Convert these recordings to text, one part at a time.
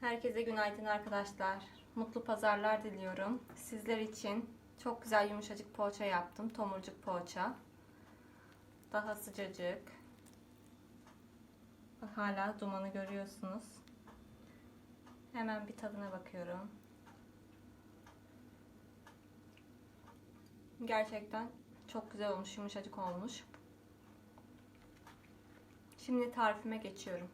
Herkese günaydın arkadaşlar. Mutlu pazarlar diliyorum. Sizler için çok güzel yumuşacık poğaça yaptım. Tomurcuk poğaça. Daha sıcacık. Hala dumanı görüyorsunuz. Hemen bir tadına bakıyorum. Gerçekten çok güzel olmuş, yumuşacık olmuş. Şimdi tarifime geçiyorum.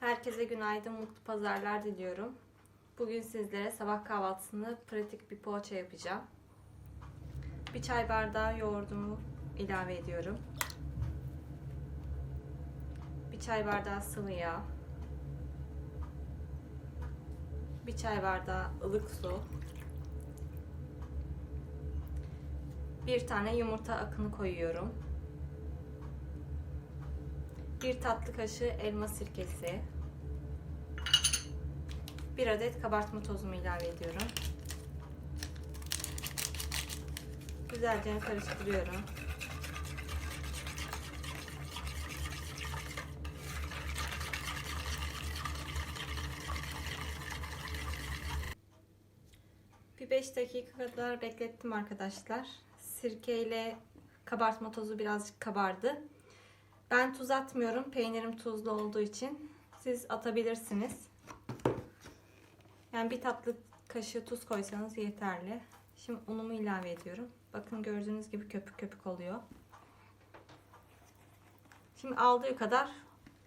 Herkese günaydın, mutlu pazarlar diliyorum. Bugün sizlere sabah kahvaltısında pratik bir poğaça yapacağım. Bir çay bardağı yoğurdumu ilave ediyorum. Bir çay bardağı sıvı yağ. Bir çay bardağı ılık su. Bir tane yumurta akını koyuyorum. Bir tatlı kaşığı elma sirkesi. Bir adet kabartma tozumu ilave ediyorum. Güzelce karıştırıyorum. Bir 5 dakika kadar beklettim arkadaşlar. Sirkeyle kabartma tozu birazcık kabardı. Ben tuz atmıyorum. Peynirim tuzlu olduğu için. Siz atabilirsiniz. Yani bir tatlı kaşığı tuz koysanız yeterli. Şimdi unumu ilave ediyorum. Bakın gördüğünüz gibi köpük köpük oluyor. Şimdi aldığı kadar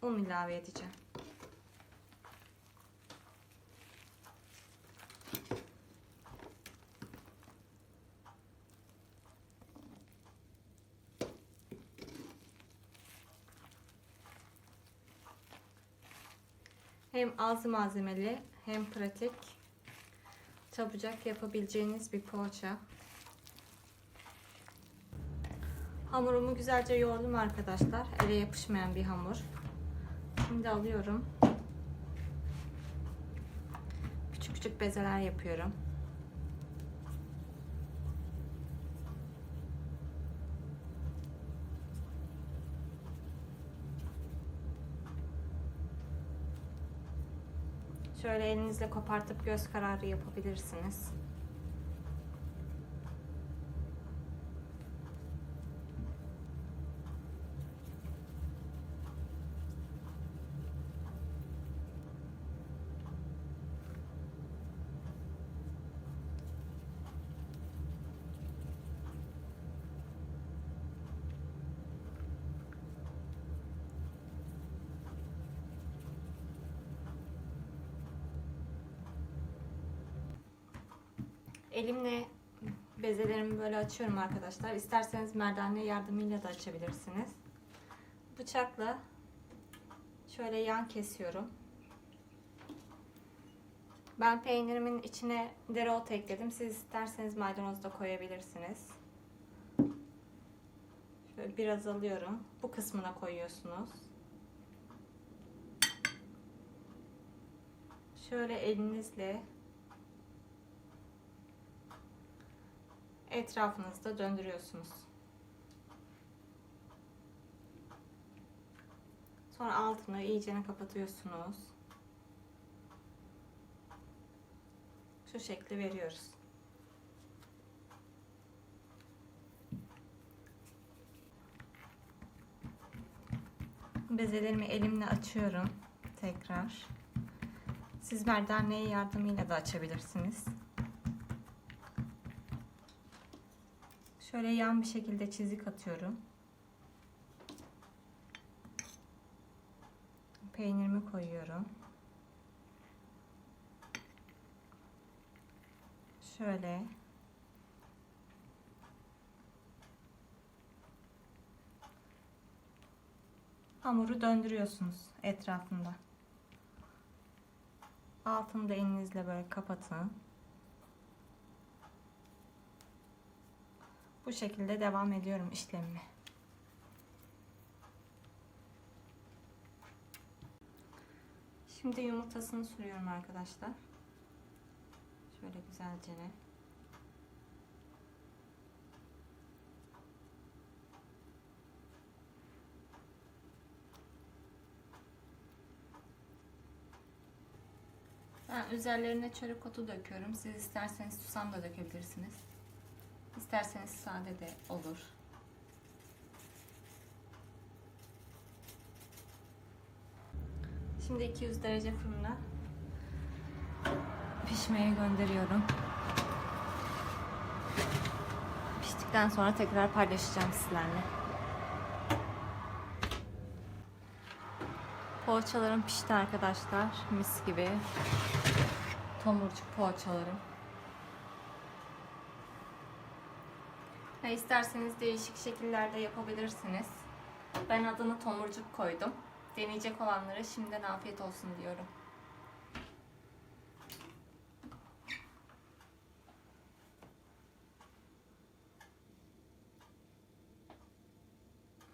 un ilave edeceğim. Hem az malzemeli hem pratik çabucak yapabileceğiniz bir poğaça. Hamurumu güzelce yoğurdum arkadaşlar. Ele yapışmayan bir hamur. Şimdi alıyorum. Küçük küçük bezeler yapıyorum. Şöyle elinizle kopartıp göz kararı yapabilirsiniz. Elimle bezelerimi böyle açıyorum arkadaşlar. İsterseniz merdane yardımıyla da açabilirsiniz. Bıçakla şöyle yan kesiyorum. Ben peynirimin içine dereotu ekledim. Siz isterseniz maydanoz da koyabilirsiniz. Şöyle biraz alıyorum. Bu kısmına koyuyorsunuz. Şöyle elinizle etrafınızda döndürüyorsunuz. Sonra altını iyicene kapatıyorsunuz. Şu şekli veriyoruz. Bezelerimi elimle açıyorum tekrar. Siz merdaneyi yardımıyla da açabilirsiniz. Şöyle yan bir şekilde çizik atıyorum. Peynirimi koyuyorum. Şöyle. Hamuru döndürüyorsunuz etrafında. Altını da elinizle böyle kapatın. Bu şekilde devam ediyorum işlemimi. Şimdi yumurtasını sürüyorum arkadaşlar. Şöyle güzelce. ne. Ben üzerlerine çörek otu döküyorum. Siz isterseniz susam da dökebilirsiniz. İsterseniz sade de olur. Şimdi 200 derece fırına pişmeye gönderiyorum. Piştikten sonra tekrar paylaşacağım sizlerle. Poğaçalarım pişti arkadaşlar. Mis gibi. Tomurcuk poğaçalarım. Ve isterseniz değişik şekillerde yapabilirsiniz. Ben adını tomurcuk koydum. Deneyecek olanlara şimdiden afiyet olsun diyorum.